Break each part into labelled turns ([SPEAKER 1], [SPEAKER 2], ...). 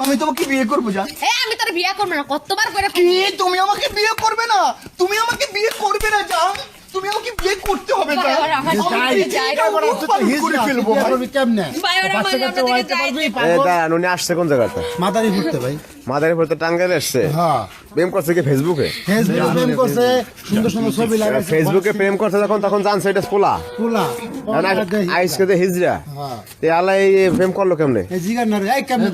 [SPEAKER 1] আমি তোমাকে বিয়ে করব জান
[SPEAKER 2] এ আমি তোর বিয়ে করব না কতবার করে
[SPEAKER 1] কি? তুমি আমাকে বিয়ে করবে না? তুমি আমাকে বিয়ে করবে না জান তুমি আমাকে বিয়ে করতে হবে।
[SPEAKER 3] কেমনে
[SPEAKER 4] আসছে কোন জায়গাতে?
[SPEAKER 3] মাদারি ঘুরতে ভাই।
[SPEAKER 4] মাদারীপুর তো টাঙ্গাইলে এসছে।
[SPEAKER 3] হ্যাঁ।
[SPEAKER 4] প্রেম করছে কি ফেসবুকে
[SPEAKER 3] ফেসবুকে প্রেম করছে সুন্দর সুন্দর ছবি লাগাইছে
[SPEAKER 4] ফেসবুকে প্রেম করছে যখন তখন জানছে এটা পোলা।
[SPEAKER 3] পোলা।
[SPEAKER 4] আইসকে দে হিজরা
[SPEAKER 3] হ্যাঁ।
[SPEAKER 4] তে আলাই প্রেম করল কেমনে?
[SPEAKER 3] জিগার না রে এই কেমনে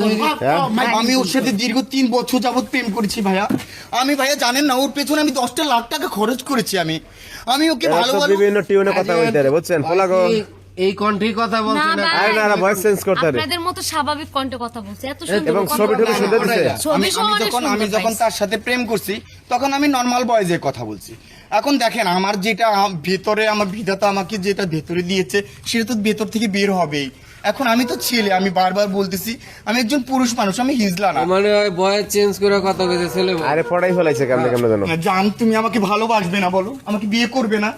[SPEAKER 4] হ্যাঁ?
[SPEAKER 1] আমি ওর সাথে দীর্ঘ তিন বছর যাবত প্রেম করেছি ভাইয়া। আমি ভাইয়া জানেন না ওর পেছনে আমি দশটা লাখ টাকা খরচ করেছি আমি। আমি ওকে ভালো
[SPEAKER 4] বিভিন্ন টিউনে কথা বলতে রে বুঝছেন? পোলা গো
[SPEAKER 5] এই- কণ্ঠে কথা
[SPEAKER 2] না
[SPEAKER 5] না?
[SPEAKER 4] আরে না না ভয়েস চেঞ্জ করতে
[SPEAKER 2] আপনাদের মতো স্বাভাবিক কণ্ঠে কথা বলছে এত সুন্দর
[SPEAKER 4] এবং ছবি টবি সুন্দর দিছে।
[SPEAKER 1] আমি যখন আমি যখন তার সাথে প্রেম করছি তখন আমি নর্মাল কথা বলছি। এখন দেখেন আমার যেটা ভেতরে আমার বিধাতা আমাকে যেটা ভেতরে দিয়েছে সেটা তো ভেতর থেকে বের হবেই। এখন আমি তো ছেলে আমি বারবার বলতেছি আমি একজন পুরুষ মানুষ আমি হিজলা না।
[SPEAKER 5] মানে ওই বয়স চেঞ্জ করে কথা কইছে ছেলে বলে।
[SPEAKER 4] আরে পড়াই ফেলাইছে কেমনে কেমনে জানো
[SPEAKER 1] জান তুমি আমাকে ভালোবাসবে না বলো। আমাকে বিয়ে করবে না।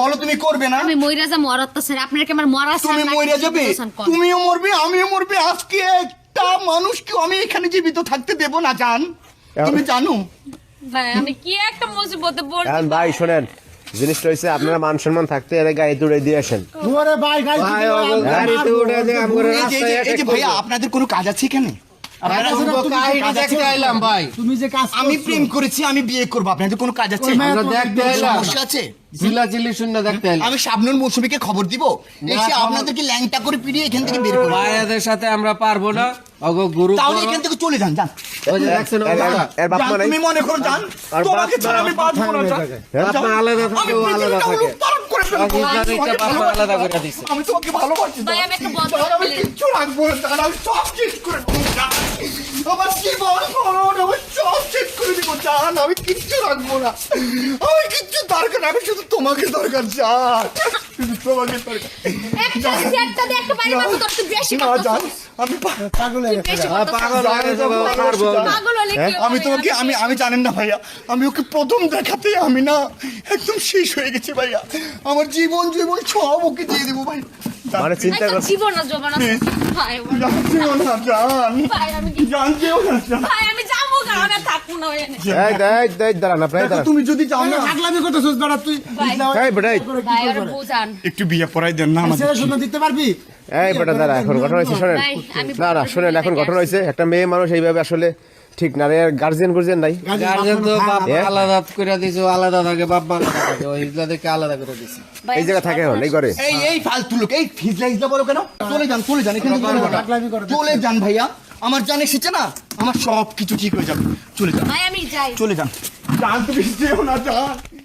[SPEAKER 1] বলো তুমি করবে না?
[SPEAKER 2] আমি মইরা যা মরাত স্যার আপনার কি আমার মরা
[SPEAKER 1] তুমি মরে যাবে? তুমিও মরবে আমিও মরবে। আজকে একটা মানুষকে আমি এখানে জীবিত থাকতে দেব না জান। তুমি জানো?
[SPEAKER 2] ভাই আমি কি একটা মুসিবতে পড়ছি
[SPEAKER 4] এখন ভাই শোনেন জিনিসটা হয়েছে আপনারা মান সম্মান থাকতে এর গায়ে দৌড়ে দিয়ে আসেন।
[SPEAKER 3] ভাই
[SPEAKER 1] আপনাদের কোনো কাজ আছে এখানে? আপনারা
[SPEAKER 3] কাজ আছে না,
[SPEAKER 5] ওগো
[SPEAKER 3] তুমি যে কাজ
[SPEAKER 5] দেখতে
[SPEAKER 3] করছ।
[SPEAKER 5] আইলাম ভাই।
[SPEAKER 3] তুমি যে কাজ
[SPEAKER 1] আমি প্রেম করেছি আমি বিয়ে করব। আপনাদের কোনো কাজ আছে?
[SPEAKER 3] ওই মেয়ে
[SPEAKER 5] আমরা
[SPEAKER 3] তোমাকে
[SPEAKER 5] দেখতে
[SPEAKER 3] বিয়ে
[SPEAKER 5] এলাম।
[SPEAKER 1] সমস্যা আছে।
[SPEAKER 5] চিল্লাচিল্লি শূন্য দেখতে
[SPEAKER 1] আমি শাবনুর মৌসুমীকে খবর দিব। এসে আপনাদেরকে ল্যাংটা করে পিড়িয়ে এখান থেকে বের করব।
[SPEAKER 5] ভাইয়াদের সাথে আমরা পারব না। ওগো গুরু
[SPEAKER 1] তাহলে এখান থেকে চলে যান যান।
[SPEAKER 5] ওই যে দেখছেন
[SPEAKER 4] এর-
[SPEAKER 5] অবস্থা?
[SPEAKER 4] এর- এর বাপ
[SPEAKER 1] যান, তুমি মনে করো যান। তোমাকে ছাড়া আমি বাঁচবো না যান।
[SPEAKER 5] আলাদা থাকে ও আলাদা থাকে।
[SPEAKER 1] আমি তোমাকে ভালোবাসি,
[SPEAKER 5] আলাদা করে দিছে।
[SPEAKER 1] আমি তোমাকে ভালোবাসি। কিচ্ছু রাখব না আমি সব শেষ করে দেবো জান। আমার জীবন মরণ আমি সব শেষ করে দিব জান আমি কিচ্ছু রাখব না আমি কিচ্ছু দরকার আমি শুধু তোমাকে দরকার জান আমি
[SPEAKER 3] হয়ে?
[SPEAKER 1] আমি তোমাকে আমি আমি জানেন না ভাইয়া। আমি ওকে প্রথম দেখাতে আমি না। একদম শেষ হয়ে গেছি ভাইয়া। আমার জীবন জীবন সব ওকে দিয়ে দেবো ভাই
[SPEAKER 4] মানে চিন্তা
[SPEAKER 2] জীবন না জবান
[SPEAKER 1] না জান না জান তুমি যদি চাও না।
[SPEAKER 3] পাগলামি করতেছিস বেটা তুই
[SPEAKER 4] এই বেটা।
[SPEAKER 3] করে।
[SPEAKER 1] একটু বিয়ে পড়াই দেন না আমাদের।
[SPEAKER 3] ছেলে দিতে পারবি?
[SPEAKER 4] এই বেটা দাঁড়া এখন ঘটনা হয়েছে শোনেন। না না শোনেন এখন ঘটনা হয়েছে একটা মেয়ে মানুষ এইভাবে আসলে ঠিক না রে গার্জিয়ান গুর্জিয়ান নাই।
[SPEAKER 5] গার্জেন তো বাপ
[SPEAKER 4] হ্যাঁ?
[SPEAKER 5] আলাদা করে দিছে আলাদা থাকে বাপ মা আলাদা থাকে ওই হিজলাদেরকে আলাদা করে দিছে
[SPEAKER 4] এই জায়গা থাকে এখন এই ঘরে।
[SPEAKER 1] এই এই ফালতু লোক এই ফিজলা ইজলা বলো কেন? চলে যান চলে যান এখানে চলে যান ভাইয়া। আমার জান এসেছে না? আমার সব কিছু ঠিক হয়ে যাবে। চলে যান।
[SPEAKER 2] ভাই, আমি যাই।
[SPEAKER 1] চলে যান। জান তুমি যেও না জান।